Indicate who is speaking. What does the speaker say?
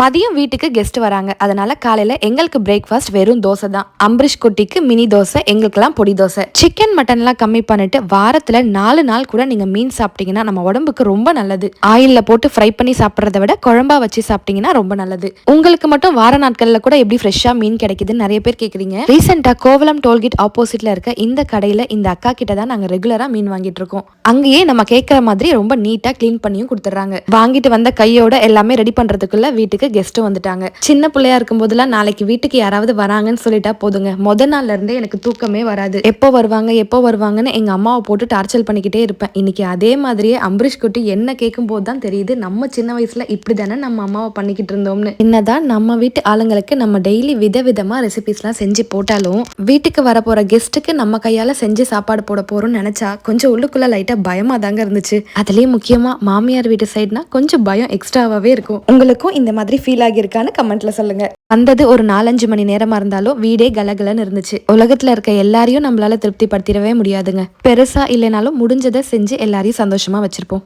Speaker 1: மதியம் வீட்டுக்கு கெஸ்ட் வராங்க. அதனால காலையில எங்களுக்கு பிரேக்ஃபாஸ்ட் வெறும் தோசை தான். அம்பரிஷ் குட்டிக்கு மினி தோசை எங்களுக்கெல்லாம் பொடி தோசை. சிக்கன் மட்டன்லாம் கம்மி பண்ணிட்டு வாரத்துல நாலு நாள் கூட நீங்க மீன் சாப்பிட்டீங்கன்னா நம்ம உடம்புக்கு ரொம்ப நல்லது. ஆயில்ல போட்டு ஃப்ரை பண்ணி சாப்பிட்றத விட குழம்பா வச்சு சாப்பிட்டீங்கன்னா ரொம்ப நல்லது. உங்களுக்கு மட்டும் வார நாட்கள்ல கூட எப்படி ஃப்ரெஷ்ஷா மீன் கிடைக்குதுன்னு நிறைய பேர் கேக்குறீங்க. ரீசெண்டா கோவலம் டோல்கேட் ஆப்போசிட்ல இருக்க இந்த கடையில இந்த அக்கா கிட்ட தான் நாங்க ரெகுலரா மீன் வாங்கிட்டு இருக்கோம். அங்கேயே நம்ம கேட்குற மாதிரி ரொம்ப நீட்டா க்ளீன் பண்ணியும் கொடுத்துட்றாங்க. வாங்கிட்டு வந்த கையோட எல்லாமே ரெடி பண்றதுக்குள்ள வீட்டுக்கு கெஸ்ட்டும் வந்துட்டாங்க. சின்ன பிள்ளையா இருக்கும் போதெல்லாம் நாளைக்கு வீட்டுக்கு யாராவது வராங்கன்னு சொல்லிட்டா போதுங்க. முத நாள்ல இருந்தே எனக்கு தூக்கமே வராது. எப்போ வருவாங்க எப்போ வருவாங்கன்னு எங்க அம்மாவை போட்டு டார்ச்சர் பண்ணிக்கிட்டே இருப்பேன். இன்னைக்கு அதே மாதிரியே அம்பரீஷ் குட்டி என்ன கேட்கும் போது தான் தெரியுது. நம்ம சின்ன வயசுல இப்படி தானே நம்ம அம்மாவை பண்ணிக்கிட்டு இருந்தோம்னு. என்னதான் நம்ம வீட்டு ஆளுங்களுக்கு நம்ம டெய்லி விதவிதமா ரெசிபிஸ்லாம் செஞ்சு போட்டாலும் வீட்டுக்கு வரப்போற கெஸ்ட்டுக்கு நம்ம கையால செஞ்சு சாப்பாடு போட போறோம்னு நினைச்சா கொஞ்சம் உள்ளுக்குள்ள லைட்டா பயமா தாங்க இருந்துச்சு. அதுலயும் முக்கியமா மாமியார் வீட்டு சைடுனா கொஞ்சம் பயம் எக்ஸ்ட்ராவாவே இருக்கும். உங்களுக்கும் இந்த மாதிரி ஃபீல் ஆகியிருக்கான்னு கமெண்ட்ல சொல்லுங்க. வந்தது ஒரு நாலஞ்சு மணி நேரமா இருந்தாலும் வீடே கலகலன்னு இருந்துச்சு. உலகத்துல இருக்க எல்லாரையும் நம்மளால திருப்தி படுத்திடவே முடியாதுங்க. பெருசா இல்லைனாலும் முடிஞ்சதை செஞ்சு எல்லாரையும் சந்தோஷமா வச்சிருப்போம்.